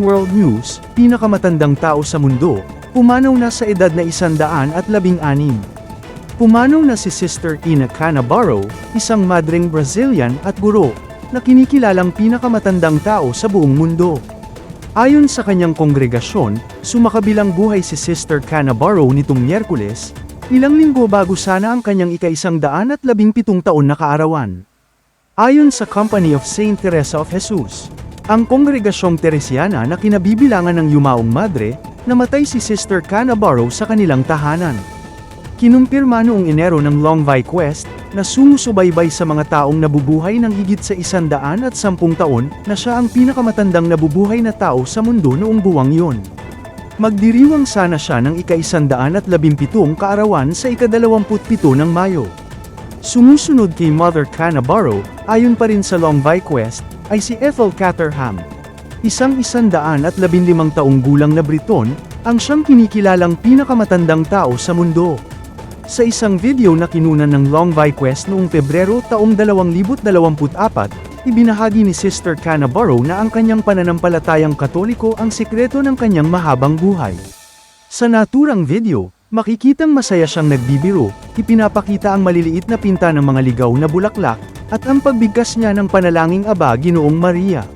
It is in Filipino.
World News, pinakamatandang tao sa mundo, pumanaw na sa edad na isandaan at labing anim. Pumanaw na si Sister Ina Canabaro, isang madring Brazilian at guro, na kinikilalang pinakamatandang tao sa buong mundo. Ayon sa kanyang kongregasyon, sumakabilang buhay si Sister Canabaro nitong Miyerkules, ilang linggo bago sana ang kanyang ikaisang daan at labing pitong taon na kaarawan. Ayon sa Company of Saint Teresa of Jesus, ang kongregasyong Teresiana na kinabibilangan ng Yumaong Madre, namatay si Sister Canabaro sa kanilang tahanan. Kinumpirma noong Enero ng Long Vai Quest, na sumusubaybay sa mga taong nabubuhay ng higit sa isandaan at sampung taon, na siya ang pinakamatandang nabubuhay na tao sa mundo noong buwang yon. Magdiriwang sana siya ng ika-isandaan at labimpitong kaarawan sa ikadalawamputpito ng Mayo. Sumusunod kay Mother Canabaro, ayon pa rin sa Long Vai Quest, ay si Ethel Catterham. Isang isandaan at labinlimang taong gulang na Briton, ang siyang kinikilalang pinakamatandang tao sa mundo. Sa isang video na kinunan ng Long Quest noong Pebrero taong 2024, ibinahagi ni Sister Canabaro na ang kanyang pananampalatayang katoliko ang sikreto ng kanyang mahabang buhay. Sa naturang video, makikitang masaya siyang nagbibiro, ipinapakita ang maliliit na pinta ng mga ligaw na bulaklak, at ang pagbigkas niya ng panalangin aba Ginoong Maria.